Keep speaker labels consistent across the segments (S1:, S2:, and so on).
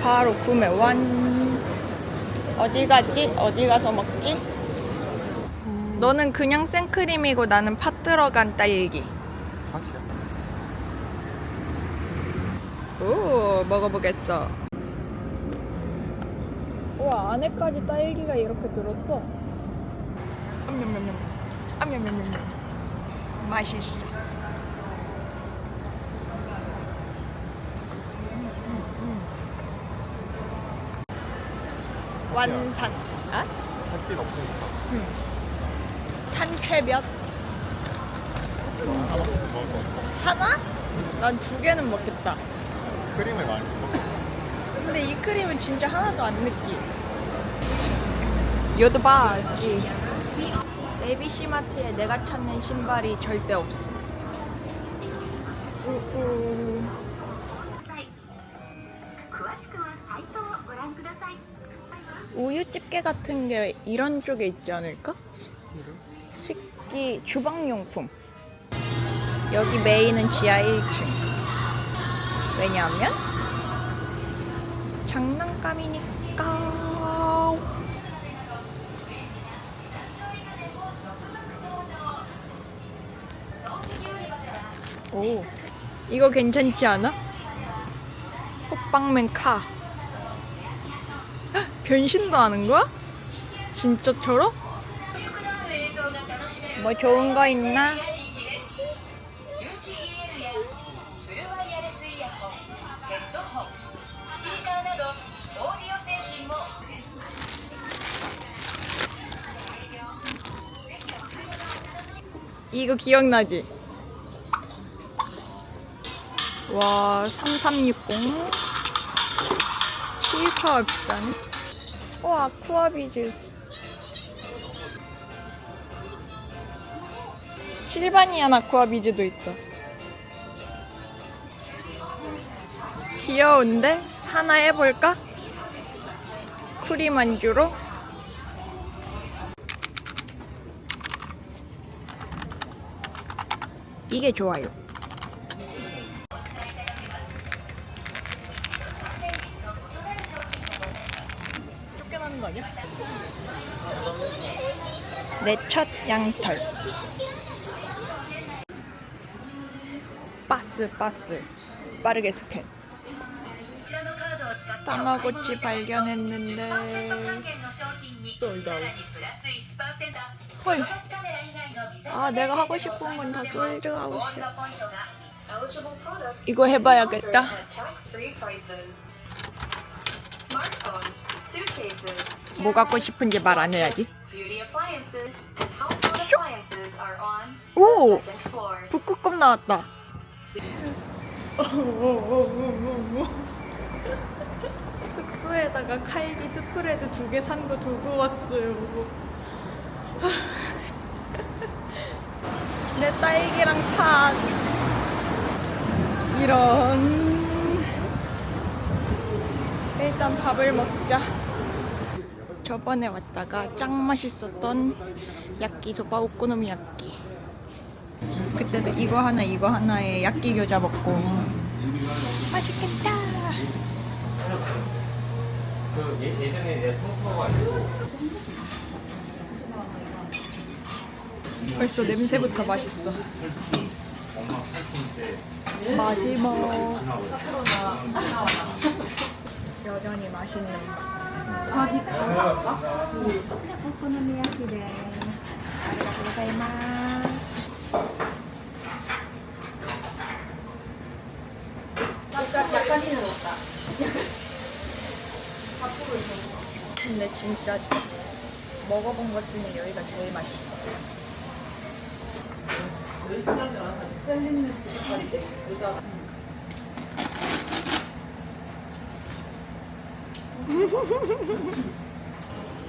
S1: 바로 구매 완 어디 갔지? 어디 가서 먹지? 너는 그냥 생크림이고 나는 팥 들어간 딸기.
S2: 팥이야?
S1: 오 먹어보겠어. 우와 안에까지 딸기가 이렇게 들었어. 암냠냠냠. 암냠냠냠. 맛있어. 완산. 아?
S2: 햇빛 없으니까.
S1: 산채몇
S2: 하나?
S1: 난 두 개는 먹겠다.
S2: 크림을 많이 먹어.
S1: 근데 이 크림은 진짜 하나도 안 느끼. 요도 봐. 에비시 마트에 내가 찾는 신발이 절대 없음. 우유 집게 같은 게 이런 쪽에 있지 않을까? 식기 주방용품. 여기 메인은 지하 1층. 왜냐하면 장난감이니까. 오, 이거 괜찮지 않아? 호빵맨 카. 헉, 변신도 하는 거야? 진짜처럼? 뭐 좋은 거 있나? 이거 기억나지? 와, 3360. 실카가 비싸네. 와, 아쿠아비즈. 실바니안 아쿠아비즈도 있다. 귀여운데? 하나 해볼까? 안주로? 이게 좋아요. 내첫 양털. 빠스 빠스 빠르게 스캔. 타마고치 발견했는데
S3: 솔다웃.
S1: 헐. 아, 내가 하고 싶은 건 다 쫄쫄하고 있어. 이거 해봐야겠다. 뭐 갖고 싶은지 말 안 해야지. 오! 북극곰 나왔다. 숙소에다가 칼디 스프레드 두 개 산 거 두고 왔어요. 내 딸기랑 팥. 이런. 일단 밥을 먹자. 저번에 왔다가 짱 맛있었던 야끼소바 오코노미야끼. 그때도 이거 하나 이거 하나에 야끼 겨자 먹고 맛있겠다.
S4: 그 예, 예전에 내 성과가 아니고
S1: 벌써 냄새부터 맛있어. 마지막. 여전히 맛있는 맛.
S3: 자기 오코노미야키 데 아리가토
S1: 고자이마스 근데 진짜 먹어본 것 중에 여기가 제일 맛있어.
S2: 그리고 집까지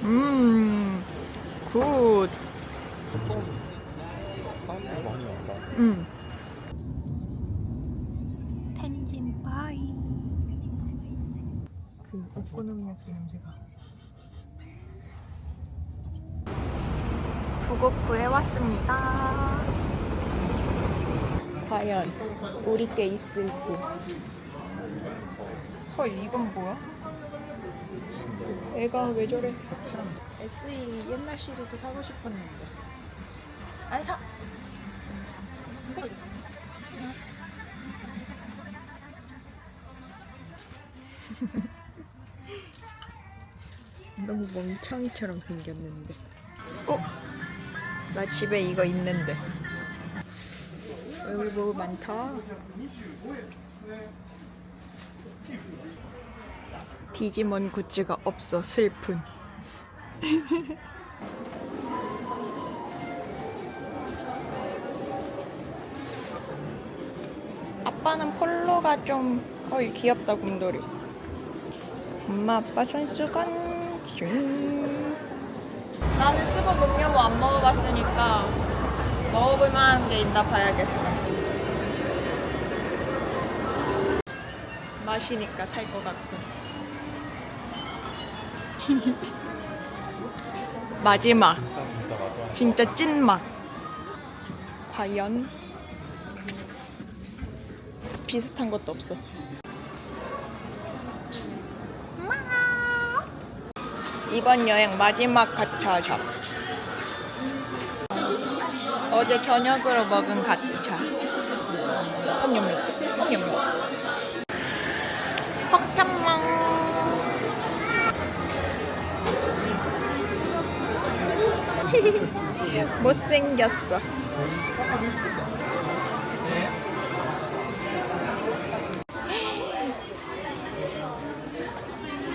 S2: 음굿 사람들 많이 온다. 텐진 바이.
S1: 그 오코노미야키 냄새가. 부곡구에 왔습니다. 과연 우리 게 있을지. 헐 이건 뭐야? 애가 왜 저래? SE 옛날 시리즈 사고 싶었는데 안 사. 너무 멍청이처럼 생겼는데. 어? 나 집에 이거 있는데. 여기 뭐 많다. 디지몬 굿즈가 없어 슬픈. 아빠는 폴로가 좀 어이 귀엽다 곰돌이. 엄마 아빠 손수건 슝. 나는 스벅 음료 뭐 안 먹어봤으니까 먹어볼 만한 게 있나 봐야겠어. 마시니까 살 것 같고. 마지막.
S2: 진짜
S1: 찐맛. 과연 비슷한 것도 없어. 이번 여행 마지막 가차샵. 어제 저녁으로 먹은 가차. 험염염, 험염염. 헉잠망. 못생겼어.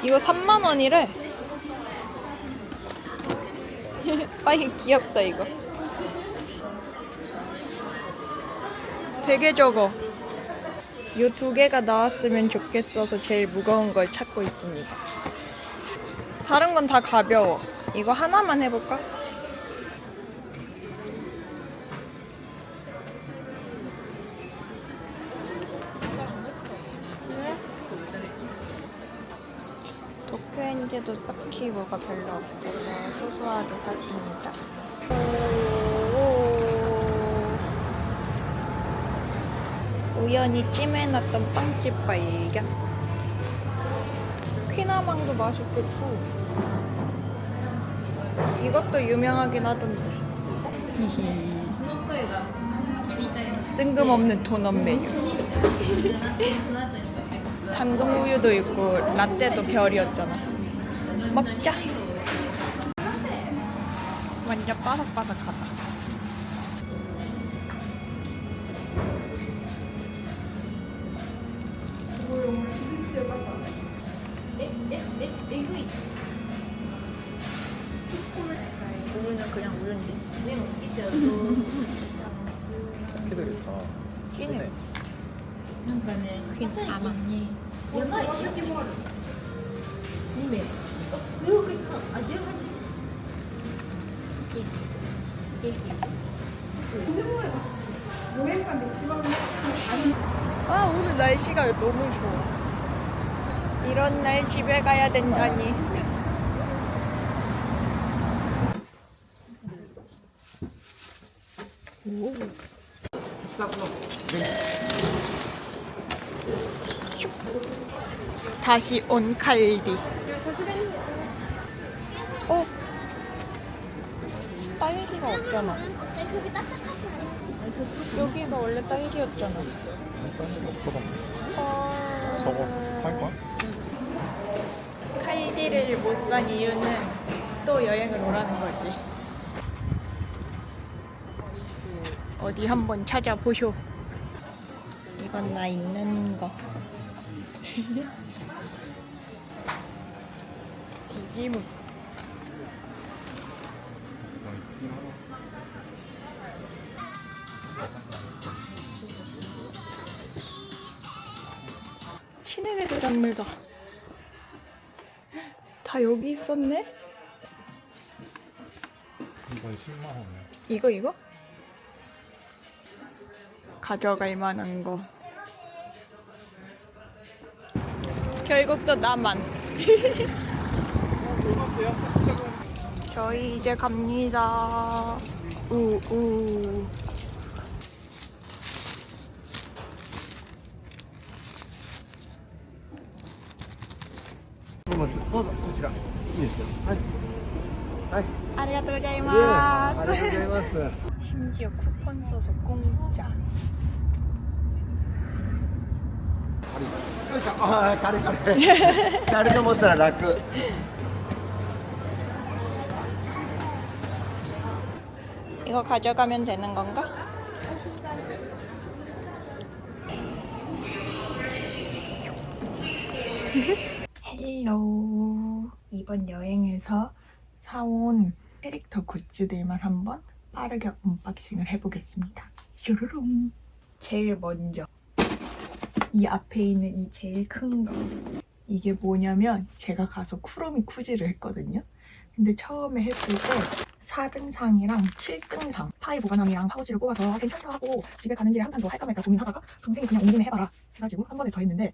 S1: 이거 3만 원이래. 아이 귀엽다 이거. 되게 적어. 요 두 개가 나왔으면 좋겠어서 제일 무거운 걸 찾고 있습니다. 다른 건 다 가벼워. 이거 하나만 해볼까? 도쿄엔제도 딱히 뭐가 별로 없어서 소소하게 샀습니다. 우연히 찜해놨던 빵집 발견. 퀴나망도 맛있겠고. 이것도 유명하긴 하던데. 뜬금없는 도넛 메뉴. 당근 우유도 있고 라떼도 별이었잖아. 먹자. 완전 바삭바삭하다. 모르는데. 네,
S5: 웃기지, 너도. 키도 이렇다. 맞네. 어, 그 아,
S1: 아 오늘 날씨가 너무 좋아 이런 날 집에 가야 된다니 다시 온 칼디. 어? 딸기가 없잖아. 여기가 원래 딸기였잖아.
S2: 저거
S1: 어...
S2: 저거 살 거야?
S1: 칼디를 못 산 이유는 또 여행을 오라는 거지. 어디 한번 찾아보쇼. 이건 나 있는 거. 디지무. 신에게서 작물다. 다 여기 있었네?
S2: 이건 10만 원이야.
S1: 이거 이거? 가져갈 만한 거. 결국 또 나만. 저희 이제 갑니다. 우우.
S6: 아리가또 고자이마스.
S1: 심지어 쿠폰 써서 공짜.
S6: よいしょああ軽い軽い軽いと思ったら楽
S1: 이거 가져가면 되는 건가? 헬로 이번 여행에서 사온 캐릭터 굿즈들만 한번 빠르게 언박싱을 해보겠습니다. 슈루룽 제일 먼저 이 앞에 있는 이 제일 큰 거. 이게 뭐냐면 제가 가서 쿠로미 쿠지를 했거든요. 근데 처음에 했을 때 4등상이랑 7등상 파이 보관함이랑 파우치를 뽑아서 괜찮다 하고 집에 가는 길에 한 판 더 할까 말까 고민하다가 동생이 그냥 온 김에 해봐라 해가지고 한 번에 더 했는데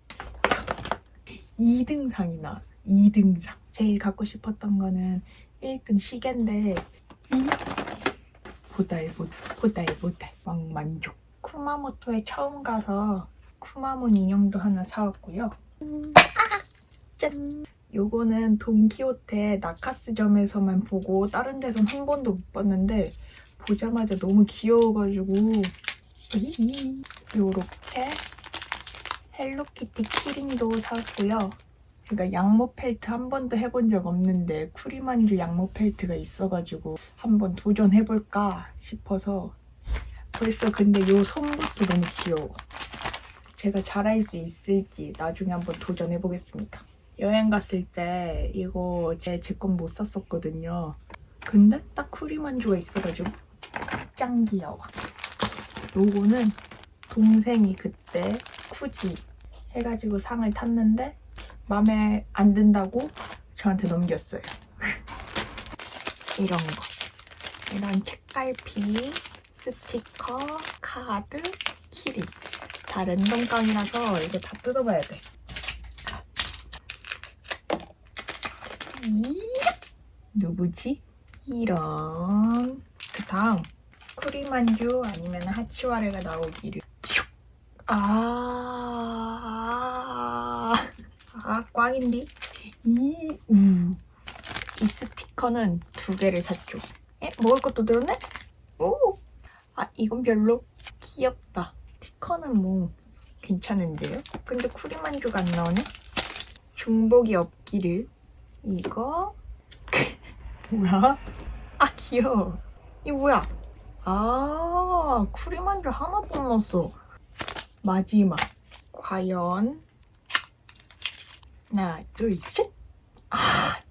S1: 2등상이 나왔어요. 2등상. 제일 갖고 싶었던 거는 1등 시계인데 이 보달 보달 보달 보달 왕만족. 쿠마모토에 처음 가서 쿠마몬 인형도 하나 사왔고요 요거는 돈키호테 나카스점에서만 보고 다른 데선 한 번도 못 봤는데 보자마자 너무 귀여워가지고. 요렇게 헬로키티 키링도 샀고요. 그러니까 양모 펠트 한 번도 해본 적 없는데 쿠리만주 양모 펠트가 있어가지고 한번 도전해볼까 싶어서 벌써 근데 요 손부터 너무 귀여워. 제가 잘할 수 있을지 나중에 한번 도전해보겠습니다. 여행 갔을 때 이거 제 제 건 못 샀었거든요. 근데 딱 쿠리만주가 있어가지고 짱 귀여워. 요거는 동생이 그때 쿠지 해가지고 상을 탔는데 마음에 안 든다고 저한테 넘겼어요. 이런 거. 이런 책갈피, 스티커, 카드, 키링. 다 랜덤 깡이라서 이게 다 뜯어봐야 돼. 이 누구지? 이런 그 다음 쿠리만주 아니면 하치와레가 나오기를 슉. 아, 아 꽝인데 이, 음. 이 스티커는 두 개를 샀죠 에? 먹을 것도 들었네? 오, 아 이건 별로 귀엽다 스티커는 뭐 괜찮은데요? 근데 쿠리만주가 안 나오네? 중복이 없기를 이거 뭐야? 아 귀여워. 이 뭐야? 아 쿠리만주 하나 뽑았어. 마지막 과연 하나 둘 셋. 아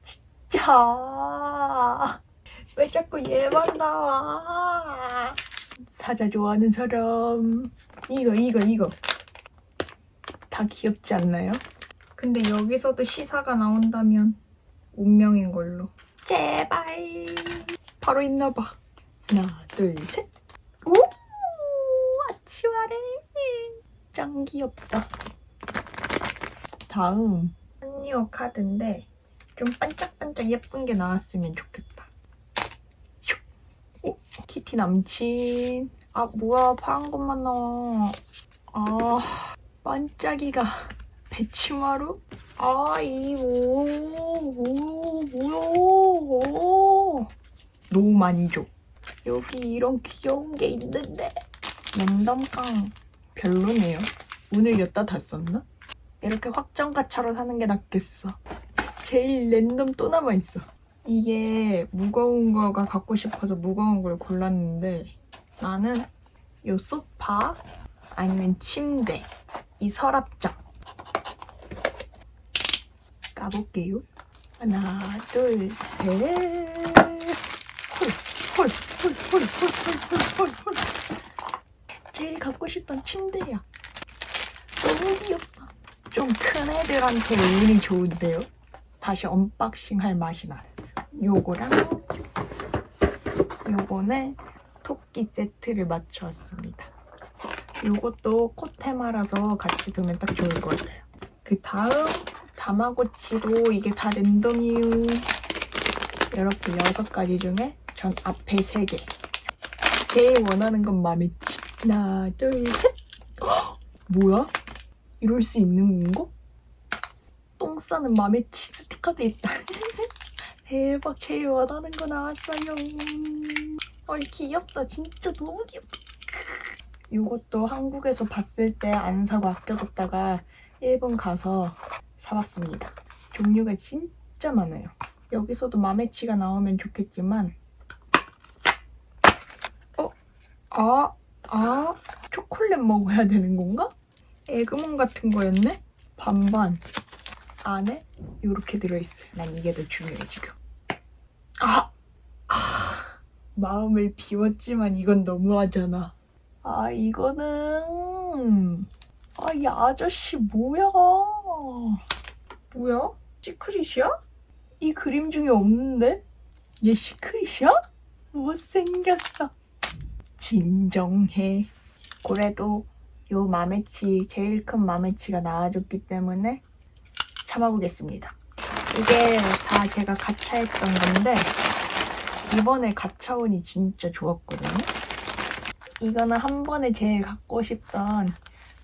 S1: 진짜 왜 자꾸 얘만 나와? 사자 좋아하는 사람 이거 이거 이거 다 귀엽지 않나요? 근데 여기서도 시사가 나온다면 운명인 걸로. 제발. 바로 있나봐. 하나, 둘, 셋. 오! 아치와레. 짱 귀엽다. 다음. 한리오 카드인데, 좀 반짝반짝 예쁜 게 나왔으면 좋겠다. 슉. 오, 키티 남친. 아, 뭐야. 파란 것만 나와. 아, 반짝이가. 배치마루? 아, 이, 뭐, 뭐, 뭐야. 노만족. 여기 이런 귀여운 게 있는데. 랜덤깡 별로네요. 오늘 여따 다 썼나? 이렇게 확정 가차로 사는 게 낫겠어. 제일 랜덤 또 남아있어. 이게 무거운 거가 갖고 싶어서 무거운 걸 골랐는데 나는 요 소파 아니면 침대 이 서랍장 까볼게요. 하나, 둘, 셋. 헐, 헐, 헐, 헐, 헐, 헐, 헐, 헐. 제일 갖고 싶던 침대야. 너무 귀엽다. 좀 큰 애들한테 운이 좋은데요? 다시 언박싱 할 맛이 나요. 요거랑 요거는 토끼 세트를 맞춰왔습니다. 요것도 코테마라서 같이 두면 딱 좋을 것 같아요. 그 다음 다마고치도 이게 다 랜덤이에요. 이렇게 여섯 가지 중에 전 앞에 세 개. 제일 원하는 건 마메치. 하나, 둘, 셋. 헉! 뭐야? 이럴 수 있는 건가? 똥 싸는 마메치 스티커도 있다. 대박, 제일 원하는 거 나왔어요. 헐, 귀엽다. 진짜 너무 귀엽다. 이것도 한국에서 봤을 때 안 사고 아껴뒀다가 일본 가서 사봤습니다. 종류가 진짜 많아요. 여기서도 마메치가 나오면 좋겠지만 어? 아, 아, 초콜릿 먹어야 되는 건가? 에그몬 같은 거였네? 반반. 안에 이렇게 들어있어요. 난 이게 더 중요해, 지금. 아! 아! 마음을 비웠지만 이건 너무하잖아. 아, 이거는. 아, 이 아저씨 뭐야? 뭐야? 시크릿이야? 이 그림 중에 없는데? 얘 시크릿이야? 못생겼어. 진정해. 그래도 요 마메치, 제일 큰 마메치가 나와줬기 때문에 참아보겠습니다. 이게 다 제가 가차했던 건데, 이번에 가차운이 진짜 좋았거든요. 이거는 한 번에 제일 갖고 싶던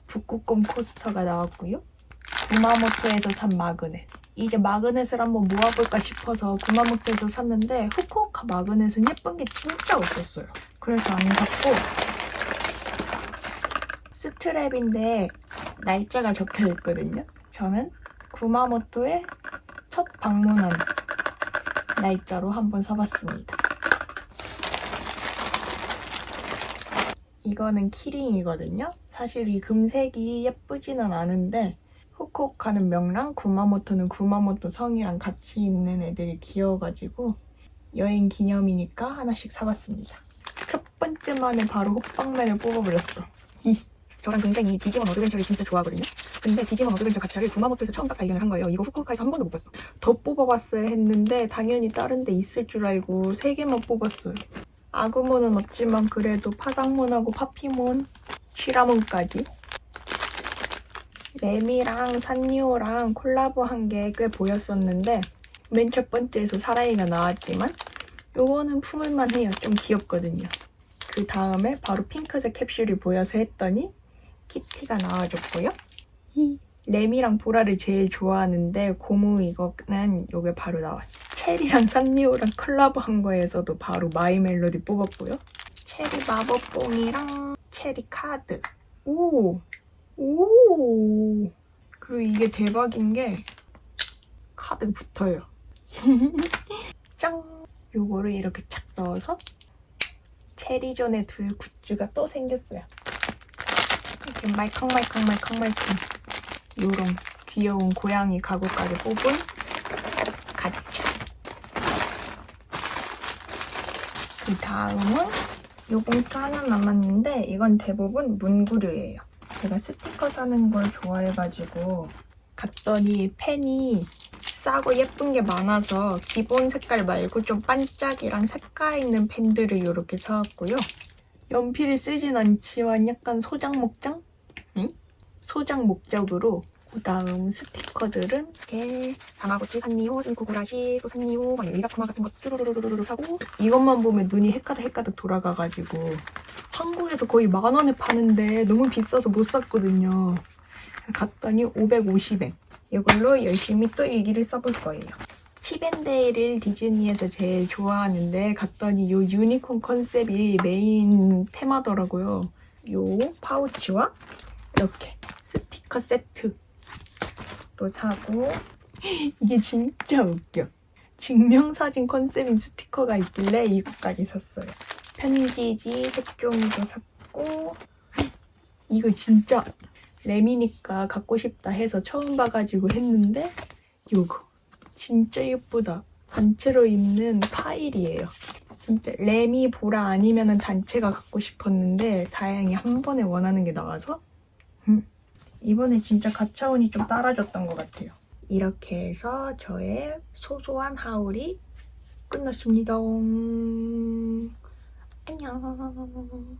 S1: 북극곰 코스터가 나왔고요. 구마모토에서 산 마그넷. 이제 마그넷을 한번 모아볼까 싶어서 구마모토에서 샀는데 후쿠오카 마그넷은 예쁜 게 진짜 없었어요. 그래서 안 샀고 스트랩인데 날짜가 적혀 있거든요. 저는 구마모토의 첫 방문한 날짜로 한번 사봤습니다. 이거는 키링이거든요. 사실 이 금색이 예쁘지는 않은데 후쿠오카는 명랑, 구마모토는 구마모토 성이랑 같이 있는 애들이 귀여워가지고 여행 기념이니까 하나씩 사봤습니다. 첫 번째 만에 바로 호빵맨을 뽑아버렸어. 히. 저랑 동생이 디지몬 어드벤처를 진짜 좋아하거든요. 근데 디지몬 어드벤처 가차를 구마모토에서 처음 딱 발견을 한 거예요. 이거 후쿠오카에서 한 번도 못 봤어. 더 뽑아봤어야 했는데 당연히 다른 데 있을 줄 알고 세 개만 뽑았어요. 아구몬은 없지만 그래도 파당몬하고 파피몬, 쉬라몬까지 레미랑 산리오랑 콜라보한 게 꽤 보였었는데 맨 첫 번째에서 사라이가 나왔지만 요거는 품을만 해요. 좀 귀엽거든요. 그 다음에 바로 핑크색 캡슐이 보여서 했더니 키티가 나와줬고요. 이 레미랑 보라를 제일 좋아하는데 고무 이거는 요게 바로 나왔어요. 체리랑 산리오랑 콜라보한 거에서도 바로 마이 멜로디 뽑았고요. 체리 마법봉이랑 체리 카드. 오! 오! 그리고 이게 대박인 게 카드 붙어요. 짱! 요거를 이렇게 착 넣어서 체리존에 둘 굿즈가 또 생겼어요. 이렇게 말캉말캉 말캉말캉 요런 귀여운 고양이 가구까지 뽑은 가차. 그 다음은 요 봉투 하나 남았는데 이건 대부분 문구류예요. 제가 스티커 사는 걸 좋아해가지고 갔더니 펜이 싸고 예쁜 게 많아서 기본 색깔 말고 좀 반짝이랑 색깔 있는 펜들을 이렇게 사왔고요. 연필을 쓰진 않지만 약간 소장 목장? 응? 소장 목적으로 그 다음 스티커들은 이렇게 사마고치, 산리오, 스쿠구라시, 또 산리오, 막 리라쿠마 같은 거 쭈루루루루루 사고 이것만 보면 눈이 헷가득 헷가득 돌아가가지고 한국에서 거의 만 원에 파는데 너무 비싸서 못 샀거든요. 갔더니 550엔. 이걸로 열심히 또 일기를 써볼 거예요. 치밴데이를 디즈니에서 제일 좋아하는데 갔더니 요 유니콘 컨셉이 메인 테마더라고요. 요 파우치와 이렇게 스티커 세트 로 사고 이게 진짜 웃겨. 증명사진 컨셉인 스티커가 있길래 이거까지 샀어요. 편지지 색종이도 샀고 이거 진짜 램이니까 갖고 싶다 해서 처음 봐가지고 했는데 요거 진짜 예쁘다. 단체로 있는 파일이에요. 진짜 램이 보라 아니면은 단체가 갖고 싶었는데 다행히 한 번에 원하는 게 나와서 음, 이번에 진짜 가차운이 좀 따라줬던 것 같아요. 이렇게 해서 저의 소소한 하울이 끝났습니다. 안녕.